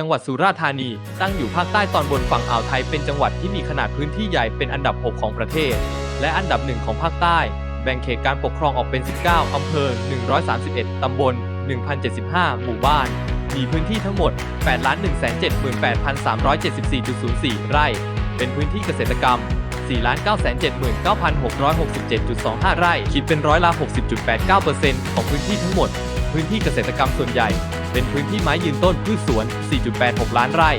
จังหวัดสุราษฎร์ธานี ตั้งอยู่ภาคใต้ตอนบนฝั่งอ่าวไทยเป็นจังหวัดที่มีขนาดพื้นที่ใหญ่เป็นอันดับ 6 ของประเทศ และอันดับหนึ่งของภาคใต้ แบ่งเขตการปกครองออกเป็น 19 อำเภอ 131 ตำบล 1,075 หมู่บ้าน มีพื้นที่ทั้งหมด 8,178,374.04 ไร่ เป็นพื้นที่เกษตรกรรม 4,979,667.25 ไร่ คิดเป็นร้อยละ 60.89%ของพื้นที่ทั้งหมด พื้นที่เกษตรกรรมส่วนใหญ่ เป็นพื้นที่ไม้ยืนต้นพืชสวน 4.86 ล้านไร่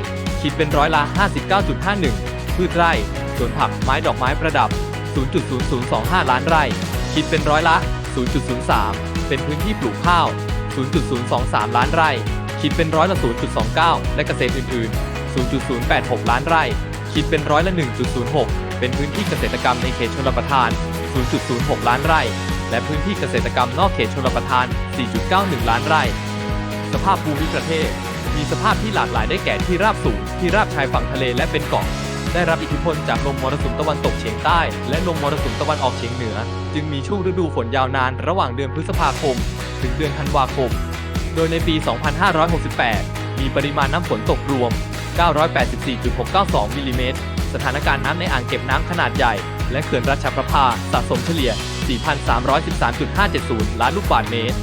คิดเป็นร้อยละ 59.51 พืชไร่ สวนผักไม้ดอกไม้ประดับ 0.0025 ล้านไร่ คิดเป็นร้อยละ 0.03 เป็นพื้นที่ปลูกข้าว 0.023 ล้านไร่ คิดเป็นร้อยละ 0.29 และเกษตรอื่น ๆ 0.086 ล้านไร่ คิดเป็นร้อยละ 1.06 เป็นพื้นที่เกษตรกรรมในเขตชลประทาน 0.06 ล้านไร่ และพื้นที่เกษตรกรรมนอกเขตชลประทาน 4.91 ล้านไร่ สภาพภูมิประเทศ มีสภาพที่หลากหลายได้แก่ที่ราบสูง ที่ราบชายฝั่งทะเลและเป็นเกาะ ได้รับอิทธิพลจากลมมรสุมตะวันตกเฉียงใต้ และลมมรสุมตะวันออกเฉียงเหนือ จึงมีช่วงฤดูฝนยาวนาน ระหว่างเดือนพฤษภาคม ถึงเดือนธันวาคม โดยในปี 2568 มีปริมาณน้ำฝนตกรวม 984.692มิลลิเมตร สถานการณ์น้ำในอ่างเก็บน้ำขนาดใหญ่ และเขื่อนราชประภาสะสมเฉลี่ย 4,313.570 ล้านลูกบาศก์เมตร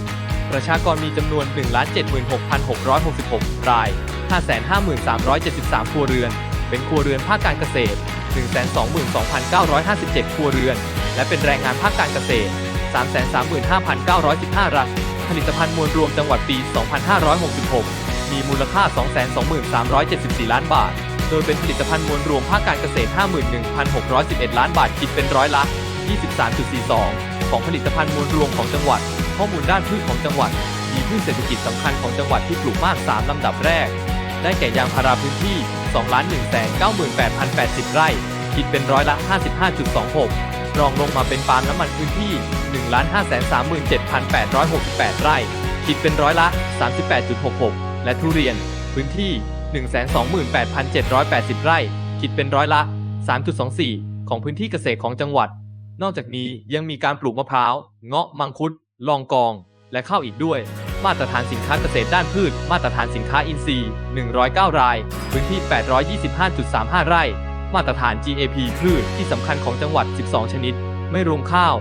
ประชากรมีจำนวน 176,666 ราย 552,373 ครัวเรือน เป็นครัวเรือนภาคการเกษตร 122,957 ครัวเรือน และเป็นแรงงานภาคการเกษตร 335,915 ราย ผลิตภัณฑ์มวลรวมจังหวัดปี 2566 มีมูลค่า 223,374ล้านบาท โดยเป็นผลิตภัณฑ์มวลรวมภาคการเกษตร 51,611 ล้านบาท คิดเป็นร้อยละ 23.42 ของผลิตภัณฑ์มวลรวมของจังหวัด ข้อมูลด้านพืชของจังหวัด มีพืชเศรษฐกิจสำคัญของจังหวัดที่ปลูกมาก 3 ลำดับแรก ได้แก่ยางพาราพื้นที่ 2,198,080 ไร่ คิดเป็นร้อยละ 55.26 รองลงมาเป็นปาล์มน้ำมันพื้นที่ 1,537,868 ไร่ คิดเป็นร้อยละ 38.66 และทุเรียนพื้นที่ 128,780 ไร่ คิดเป็นร้อยละ 3.24 ของพื้นที่เกษตรของจังหวัดนอกจากนี้ยังมีการปลูกมะพร้าว เงาะ มังคุด ลองกอง และข้าวอีกด้วย มาตรฐานสินค้าเกษตรด้านพืช มาตรฐานสินค้าอินทรีย์ 109 ราย พื้นที่ 825.35 ไร่ มาตรฐาน GAP พืชที่สำคัญของจังหวัด 12 ชนิด ไม่รวมข้าว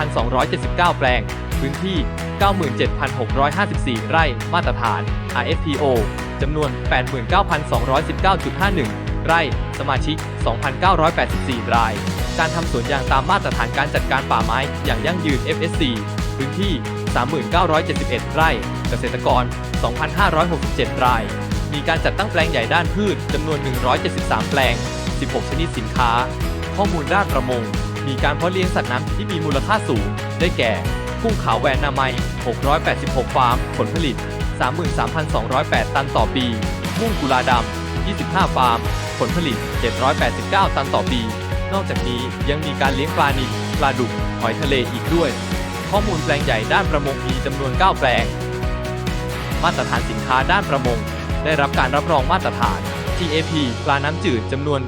13,279 แปลง พื้นที่ 97,654 ไร่ มาตรฐาน RFPO จำนวน 89,219.51 ไร่ สมาชิก 2,984 ราย การทำสวนยางตามมาตรฐานการจัดการป่าไม้อย่างยั่งยืน FSC พื้นที่ 3971 ไร่ เกษตรกร 2,567 ราย มีการจัดตั้งแปลงใหญ่ด้านพืชจำนวน 173 แปลง 16 ชนิดสินค้า ข้อมูลด้านประมง มีการเพาะเลี้ยงสัตว์น้ำที่มีมูลค่าสูง ได้แก่ กุ้งขาวแวนนามัย686 ฟาร์ม ผลผลิต 33,208 ตันต่อปี มุ่งกุลาดำ25 ฟาร์ม ผลผลิต 789 ตันต่อปี นอกจากนี้ยังมีการเลี้ยงปลานิลปลาดุกหอยทะเลอีกด้วย ข้อมูลแปลงใหญ่ด้านประมงมีจำนวน 9 แปลง มาตรฐานสินค้าด้านประมง ได้รับการรับรองมาตรฐาน TAP ปลาน้ำจืดจำนวน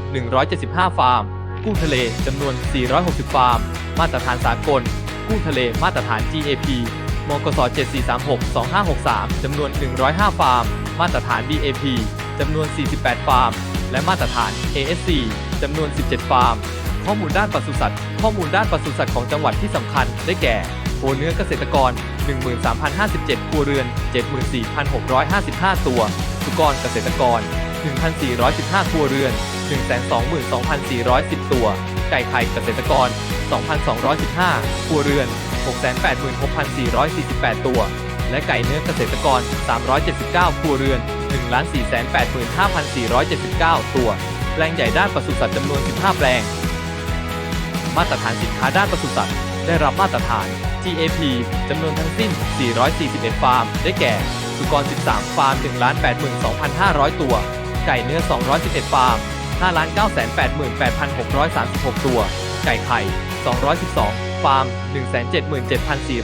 175 ฟาร์ม กุ้งทะเลจำนวน 460 ฟาร์ม มาตรฐานสากล กุ้งทะเลมาตรฐาน GAP มกส7436-2563 จำนวน 105 ฟาร์ม มาตรฐาน BAP จำนวน 48 ฟาร์ม และมาตรฐาน ASC จำนวน 17 ฟาร์ม ข้อมูลด้านปศุสัตว์ ข้อมูลด้านปศุสัตว์ของจังหวัดที่สำคัญ ได้แก่โคเนื้อเกษตรกร 13,057ครัวเรือน 74,655 ตัว สุกรเกษตรกร 1,415 ครัวเรือน 122,410 ตัว ไก่ไข่เกษตรกร 2,215 ครัวเรือน 686,448 ตัว และไก่เนื้อเกษตรกร 379 ครัวเรือน 1,485,479 ตัว ลงใหญ่ด้านปศุสัตว์จำนวน 15 แปลง มาตรฐานสินค้าด้านปศุสัตว์ได้รับมาตรฐาน GAP จำนวนทั้งสิ้น 441 ฟาร์ม ได้แก่ สุกร 13 ฟาร์ม 1,82,500 ตัว ไก่เนื้อ 211 ฟาร์ม 5,988,636 ตัว ไก่ไข่ 212 ฟาร์ม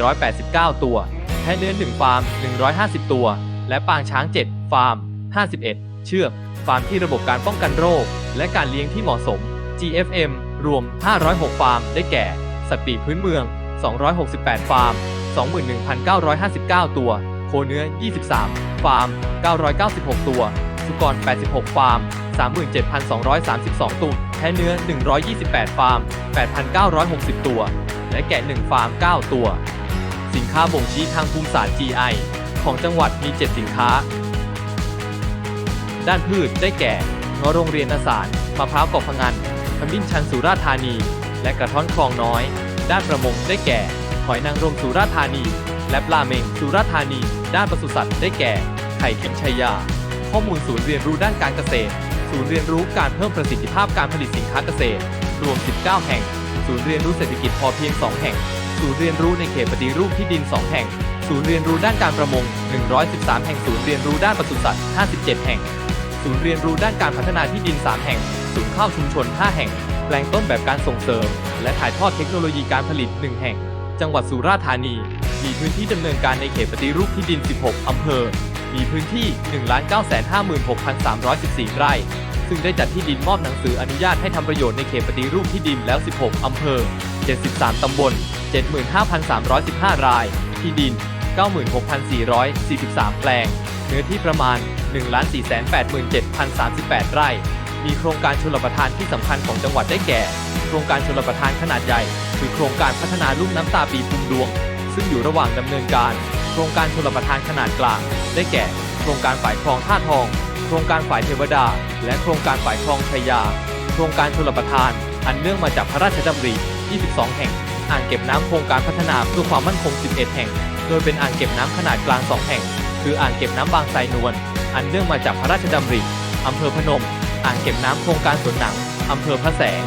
177,489 ตัว แพะเนื้อ 1 ฟาร์ม 150 ตัว และปางช้าง 7 ฟาร์ม 51 เชือก ฟาร์มที่ระบบการป้องกันโรค และการเลี้ยงที่เหมาะสม GFM รวม 506 ฟาร์ม ได้แก่ สัตว์ปีกพื้นเมือง 268 ฟาร์ม 21,959 ตัว โคเนื้อ 23 ฟาร์ม 996 ตัว สุกร 86 ฟาร์ม 37,232 ตัว แพะเนื้อ 128 ฟาร์ม 8,960 ตัว และแกะ 1 ฟาร์ม 9 ตัว สินค้าบ่งชี้ทางภูมิศาสตร์ GI ของจังหวัดมี 7 สินค้า ด้านพืชได้แก่งอโรงเรียนอาสารมะพร้าวเกาะพงันขมิ้นชันสุราษฎร์ธานี และกระท้อนคลองน้อย ด้านประมงได้แก่ หอยนางรมสุราษฎร์ธานี และปลาเมงสุราษฎร์ธานี ด้านปศุสัตว์ได้แก่ไข่เค็มชัยยา ข้อมูลศูนย์เรียนรู้ด้านการเกษตร ศูนย์เรียนรู้การเพิ่มประสิทธิภาพการผลิตสินค้าเกษตร รวม 19 แห่ง ศูนย์เรียนรู้เศรษฐกิจพอเพียง 2 แห่ง ศูนย์เรียนรู้ในเขตปฏิรูปที่ดิน 2 แห่ง ศูนย์เรียนรู้ด้านการประมง 113 แห่ง ศูนย์เรียนรู้ด้านปศุสัตว์ 57 แห่ง ศูนย์เรียนรู้ด้านการพัฒนาที่ดิน 3 แห่ง ศูนย์ข้าวชุมชน 5 แห่ง แปลงต้นแบบการส่งเสริม และถ่ายทอดเทคโนโลยีการผลิต 1 แห่ง จังหวัดสุราษฎร์ธานี มีพื้นที่ดำเนินการในเขตปฏิรูปที่ดิน 16 อำเภอ มีพื้นที่ 1,956,314 ไร่ ซึ่งได้จัดที่ดินมอบหนังสืออนุญาตให้ทำประโยชน์ในเขตปฏิรูปที่ดินแล้ว 16 อำเภอ 73 ตำบล 75,315 ราย ที่ดิน 96,443 แปลง เนื้อที่ประมาณ 1,487,038 ไร่ มีโครงการชลประทานที่สำคัญของจังหวัดได้แก่ โครงการชลประทานขนาดใหญ่ คือโครงการพัฒนาลุ่มน้ำตาปีภูมิดวง ซึ่งอยู่ระหว่างดำเนินการ โครงการชลประทานขนาดกลาง ได้แก่ โครงการฝ่ายคลองท่าทอง โครงการฝ่ายเทวดา และโครงการฝ่ายคลองชัยยา โครงการชลประทาน อันเนื่องมาจากพระราชดำริ 22 แห่ง อ่างเก็บน้ำโครงการพัฒนาเพื่อความมั่นคง 11 แห่ง โดยเป็นอ่างเก็บน้ำขนาดกลาง 2 แห่ง คืออ่างเก็บน้ำบางไทรนวล อันเนื่องมาจากพระราชดำริอำเภอพนม อ่างเก็บน้ำโครงการสวนหนังอำเภอพระแสง